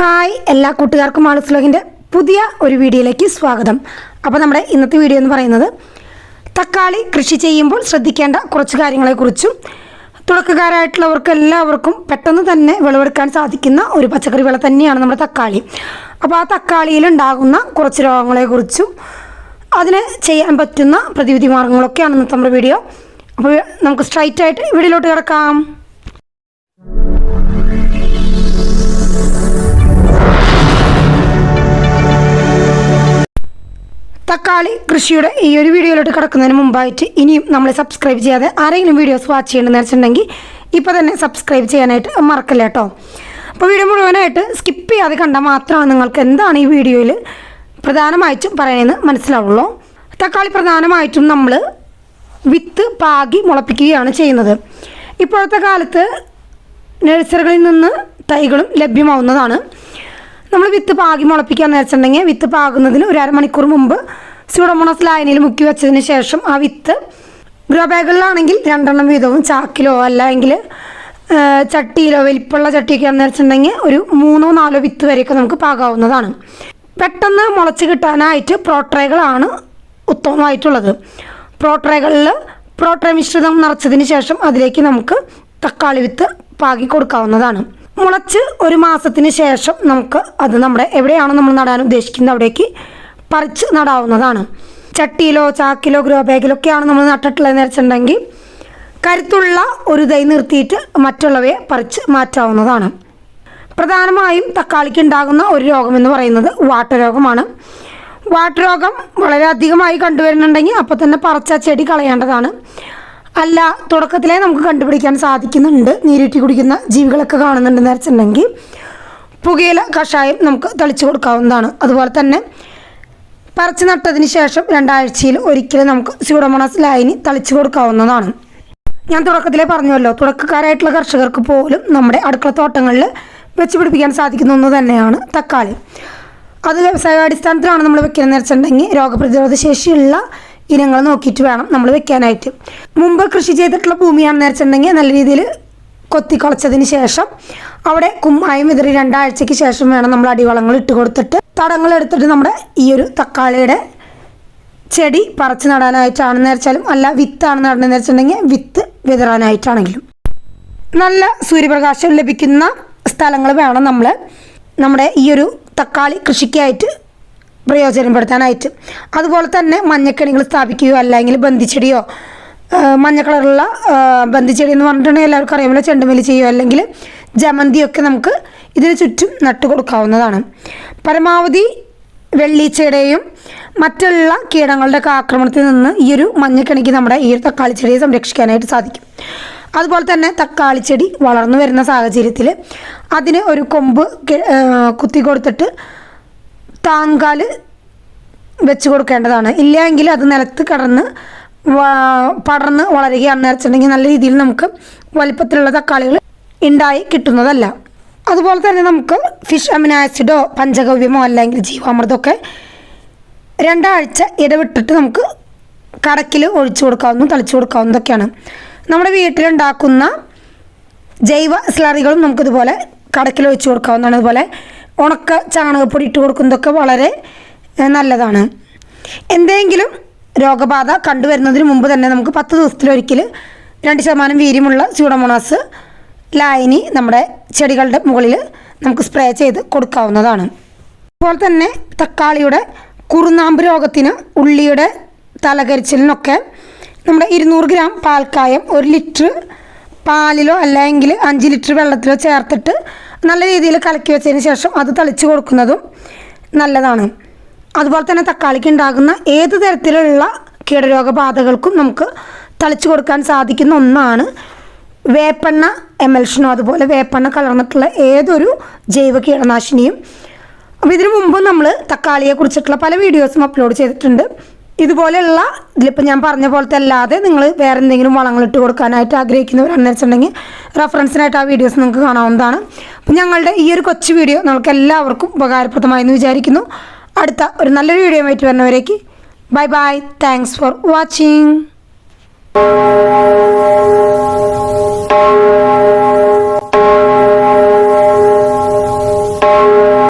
Hi എല്ലാ കൂട്ടുകാർക്കും ആളു വ്ലോഗിന്റെ പുതിയ ഒരു വീഡിയോയിലേക്ക് സ്വാഗതം. അപ്പോൾ നമ്മുടെ ഇന്നത്തെ വീഡിയോ എന്ന് പറയുന്നത് തക്കാളി കൃഷി ചെയ്യുമ്പോൾ ശ്രദ്ധിക്കേണ്ട കുറച്ച് കാര്യങ്ങളെക്കുറിച്ചും തുടക്കക്കാരായിട്ടുള്ളവർക്ക് എല്ലാവർക്കും പെട്ടെന്ന് തന്നെ വിളവെടുക്കാൻ സാധിക്കുന്ന ഒരു പച്ചക്കറി വിള തന്നെയാണ് നമ്മുടെ തക്കാളി. അപ്പോൾ ആ തക്കാളിയിൽ ഉണ്ടാകുന്ന കുറച്ച് രോഗങ്ങളെക്കുറിച്ചും അതിന് ചെയ്യാൻ പറ്റുന്ന പ്രതിവിധി മാർഗങ്ങളൊക്കെയാണ് ഇന്നത്തെ നമ്മുടെ വീഡിയോ. അപ്പോൾ നമുക്ക് സ്ട്രൈറ്റ് ആയിട്ട് വീഡിയോയിലോട്ട് കിടക്കാം. തക്കാളി കൃഷിയുടെ ഈ ഒരു വീഡിയോയിലോട്ട് കിടക്കുന്നതിന് മുമ്പായിട്ട് ഇനിയും നമ്മൾ സബ്സ്ക്രൈബ് ചെയ്യാതെ ആരെങ്കിലും വീഡിയോസ് വാച്ച് ചെയ്യണമെന്ന് വെച്ചിട്ടുണ്ടെങ്കിൽ ഇപ്പോൾ തന്നെ സബ്സ്ക്രൈബ് ചെയ്യാനായിട്ട് മറക്കല്ല കേട്ടോ അപ്പോൾ വീഡിയോ മുഴുവനായിട്ട് സ്കിപ്പ് ചെയ്യാതെ കണ്ടാൽ മാത്രമാണ് നിങ്ങൾക്ക് എന്താണ് ഈ വീഡിയോയിൽ പ്രധാനമായിട്ടും പറയണമെന്ന് മനസ്സിലാവുള്ളൂ. തക്കാളി പ്രധാനമായിട്ടും നമ്മൾ വിത്ത് പാകി മുളപ്പിക്കുകയാണ് ചെയ്യുന്നത്. ഇപ്പോഴത്തെ കാലത്ത് നഴ്സറികളിൽ നിന്ന് തൈകളും ലഭ്യമാവുന്നതാണ്. നമ്മൾ വിത്ത് പാകി മുളപ്പിക്കാന്ന് വെച്ചിട്ടുണ്ടെങ്കിൽ വിത്ത് പാകുന്നതിന് ഒരു അരമണിക്കൂർ മുമ്പ് സ്യൂഡോമോണസ് ലായനിയിൽ മുക്കി വെച്ചതിന് ശേഷം ആ വിത്ത് ഗ്രോ ബാഗുകളിലാണെങ്കിൽ രണ്ടെണ്ണം വീതവും ചാക്കിലോ അല്ലെങ്കിൽ ചട്ടിയിലോ വലിപ്പമുള്ള ചട്ടിയൊക്കെ ആണെന്ന് വെച്ചിട്ടുണ്ടെങ്കിൽ ഒരു മൂന്നോ നാലോ വിത്ത് വരെയൊക്കെ നമുക്ക് പാകാവുന്നതാണ്. പെട്ടെന്ന് മുളച്ച് കിട്ടാനായിട്ട് പ്രോട്രൈകളാണ് ഉത്തമമായിട്ടുള്ളത്. പ്രോട്രൈകളിൽ പ്രോട്രൈ മിശ്രിതം നിറച്ചതിന് ശേഷം അതിലേക്ക് നമുക്ക് തക്കാളി വിത്ത് പാകി കൊടുക്കാവുന്നതാണ്. മുളച്ച് ഒരു മാസത്തിന് ശേഷം നമുക്ക് അത് നമ്മുടെ എവിടെയാണോ നമ്മൾ നടാൻ ഉദ്ദേശിക്കുന്നത് അവിടേക്ക് പറിച്ച് നടാവുന്നതാണ്. ചട്ടിയിലോ ചാക്കിലോ ഗ്രോ ബാഗിലൊക്കെയാണ് നമ്മൾ നട്ടിട്ടുള്ളതെന്ന് വെച്ചിട്ടുണ്ടെങ്കിൽ കരുത്തുള്ള ഒരു തൈ നിർത്തിയിട്ട് മറ്റുള്ളവയെ പറിച്ച് മാറ്റാവുന്നതാണ്. പ്രധാനമായും തക്കാളിക്ക് ഉണ്ടാകുന്ന ഒരു രോഗമെന്ന് പറയുന്നത് വാട്ടരോഗമാണ്. വാട്ടരോഗം വളരെ അധികമായി കണ്ടുവരുന്നുണ്ടെങ്കിൽ അപ്പോൾ തന്നെ പറിച്ച ചെടി കളയേണ്ടതാണ്. അല്ല തുടക്കത്തിലേ നമുക്ക് കണ്ടുപിടിക്കാൻ സാധിക്കുന്നുണ്ട്. നീരുറ്റി കുടിക്കുന്ന ജീവികളൊക്കെ കാണുന്നുണ്ടെന്ന് വെച്ചിട്ടുണ്ടെങ്കിൽ പുകയില കഷായം നമുക്ക് തളിച്ചു കൊടുക്കാവുന്നതാണ്. അതുപോലെ തന്നെ പറിച്ച് നട്ടതിന് ശേഷം രണ്ടാഴ്ചയിൽ ഒരിക്കലും നമുക്ക് സ്യൂഡമോണസ് ലൈനി തളിച്ചു കൊടുക്കാവുന്നതാണ്. ഞാൻ തുടക്കത്തിലേ പറഞ്ഞുവല്ലോ തുടക്കക്കാരായിട്ടുള്ള കർഷകർക്ക് പോലും നമ്മുടെ അടുക്കള തോട്ടങ്ങളിൽ വെച്ച് പിടിപ്പിക്കാൻ സാധിക്കുന്ന ഒന്ന് തന്നെയാണ് തക്കാളി. അത് വ്യവസായാടിസ്ഥാനത്തിലാണ് നമ്മൾ വെക്കുന്നത് വെച്ചിട്ടുണ്ടെങ്കിൽ രോഗപ്രതിരോധ ശേഷിയുള്ള ഇനങ്ങൾ നോക്കിയിട്ട് വേണം നമ്മൾ വെക്കാനായിട്ട്. മുമ്പ് കൃഷി ചെയ്തിട്ടുള്ള ഭൂമിയാണെന്ന് വെച്ചിട്ടുണ്ടെങ്കിൽ നല്ല രീതിയിൽ കൊത്തി കുളച്ചതിന് ശേഷം അവിടെ കുമ്മായം വിതറി രണ്ടാഴ്ചയ്ക്ക് ശേഷം വേണം നമ്മൾ അടിവളങ്ങൾ ഇട്ട് കൊടുത്തിട്ട് തടങ്ങൾ എടുത്തിട്ട് നമ്മുടെ ഈ ഒരു തക്കാളിയുടെ ചെടി പറിച്ച് നടാനായിട്ടാണെന്ന് വെച്ചാലും അല്ല വിത്താണ് നടണമെന്ന് വെച്ചിട്ടുണ്ടെങ്കിൽ വിത്ത് വിതറാനായിട്ടാണെങ്കിലും. നല്ല സൂര്യപ്രകാശം ലഭിക്കുന്ന സ്ഥലങ്ങൾ വേണം നമ്മൾ നമ്മുടെ ഈ ഒരു തക്കാളി കൃഷിക്കായിട്ട് പ്രയോജനപ്പെടുത്താനായിട്ട്. അതുപോലെ തന്നെ മഞ്ഞക്കണികൾ സ്ഥാപിക്കുകയോ അല്ലെങ്കിൽ ബന്ധിച്ചെടിയോ മഞ്ഞ കളറുള്ള ബന്ധിച്ചെടി എന്ന് പറഞ്ഞിട്ടുണ്ടെങ്കിൽ എല്ലാവർക്കും അറിയാമല്ലോ ചെണ്ടുമല്ലി ചെയ്യുമോ അല്ലെങ്കിൽ ജമന്തിയൊക്കെ നമുക്ക് ഇതിന് ചുറ്റും നട്ടു കൊടുക്കാവുന്നതാണ്. പരമാവധി വെള്ളീച്ചയുടെയും മറ്റുള്ള കീടങ്ങളുടെ ഒക്കെ ആക്രമണത്തിൽ നിന്ന് ഈ ഒരു മഞ്ഞക്കിണിക്ക് നമ്മുടെ ഈ ഒരു തക്കാളി ചെടിയെ സംരക്ഷിക്കാനായിട്ട് സാധിക്കും. അതുപോലെ തന്നെ തക്കാളി ചെടി വളർന്നു വരുന്ന സാഹചര്യത്തിൽ അതിന് ഒരു കൊമ്പ് കുത്തി കൊടുത്തിട്ട് താങ്കാൽ വെച്ച് കൊടുക്കേണ്ടതാണ്. ഇല്ലെങ്കിൽ അത് നിലത്ത് കടന്ന് പടർന്ന് വളരുകയാണെന്ന് വെച്ചിട്ടുണ്ടെങ്കിൽ നല്ല രീതിയിൽ നമുക്ക് വലിപ്പത്തിലുള്ള തക്കാളികൾ ഉണ്ടായി കിട്ടുന്നതല്ല. അതുപോലെ തന്നെ നമുക്ക് ഫിഷ് അമിനോ ആസിഡോ പഞ്ചഗവ്യമോ അല്ലെങ്കിൽ ജീവാമൃതമൊക്കെ രണ്ടാഴ്ച ഇടവിട്ടിട്ട് നമുക്ക് കടക്കിൽ ഒഴിച്ചു കൊടുക്കാവുന്നതും തളിച്ചു കൊടുക്കാവുന്നതൊക്കെയാണ്. നമ്മുടെ വീട്ടിലുണ്ടാക്കുന്ന ജൈവ സ്ലറികളും നമുക്കിതുപോലെ കടക്കിൽ ഒഴിച്ചു കൊടുക്കാവുന്നതാണ്. അതുപോലെ ഉണക്ക ചാണകപ്പൊടി ഇട്ട് കൊടുക്കുന്നതൊക്കെ വളരെ നല്ലതാണ്. എന്തെങ്കിലും രോഗബാധ കണ്ടുവരുന്നതിന് മുമ്പ് തന്നെ നമുക്ക് പത്ത് ദിവസത്തിലൊരിക്കൽ രണ്ട് ശതമാനം വീര്യമുള്ള സ്യൂഡോമോണാസ് ലായനി നമ്മുടെ ചെടികളുടെ മുകളിൽ നമുക്ക് സ്പ്രേ ചെയ്ത് കൊടുക്കാവുന്നതാണ്. അതുപോലെ തന്നെ തക്കാളിയുടെ കുറുനാമ്പ് രോഗത്തിന് ഉള്ളിയുടെ തലകരിച്ചിലിനൊക്കെ നമ്മുടെ ഇരുന്നൂറ് ഗ്രാം പാൽക്കായം ഒരു ലിറ്റർ പാലിലോ അല്ലെങ്കിൽ അഞ്ച് ലിറ്റർ വെള്ളത്തിലോ ചേർത്തിട്ട് നല്ല രീതിയിൽ കലക്കി വെച്ചതിന് ശേഷം അത് തളിച്ച് കൊടുക്കുന്നതും നല്ലതാണ്. അതുപോലെ തന്നെ തക്കാളിക്ക് ഉണ്ടാകുന്ന ഏത് തരത്തിലുള്ള കീടരോഗബാധകൾക്കും നമുക്ക് തളിച്ചു കൊടുക്കാൻ സാധിക്കുന്ന ഒന്നാണ് വേപ്പെണ്ണ എമൽഷനോ അതുപോലെ വേപ്പെണ്ണ കലർന്നിട്ടുള്ള ഏതൊരു ജൈവ കീടനാശിനിയും. അപ്പോൾ ഇതിനു മുമ്പ് നമ്മൾ തക്കാളിയെ കുറിച്ചിട്ടുള്ള പല വീഡിയോസും അപ്ലോഡ് ചെയ്തിട്ടുണ്ട്. ഇതുപോലെയുള്ള ഇതിലിപ്പോൾ ഞാൻ പറഞ്ഞ പോലത്തെ അല്ലാതെ നിങ്ങൾ വേറെ എന്തെങ്കിലും വളങ്ങൾ ഇട്ട് കൊടുക്കാനായിട്ട് ആഗ്രഹിക്കുന്നവരാണെന്ന് വെച്ചിട്ടുണ്ടെങ്കിൽ റെഫറൻസിനായിട്ട് ആ വീഡിയോസ് നിങ്ങൾക്ക് കാണാവുന്നതാണ്. അപ്പം ഞങ്ങളുടെ ഈ ഒരു കൊച്ചു വീഡിയോ നമുക്ക് എല്ലാവർക്കും ഉപകാരപ്രദമായെന്ന് വിചാരിക്കുന്നു. അടുത്ത ഒരു നല്ലൊരു വീഡിയോ ആയിട്ട് വരുന്നവരേക്ക് bye bye. Thanks for watching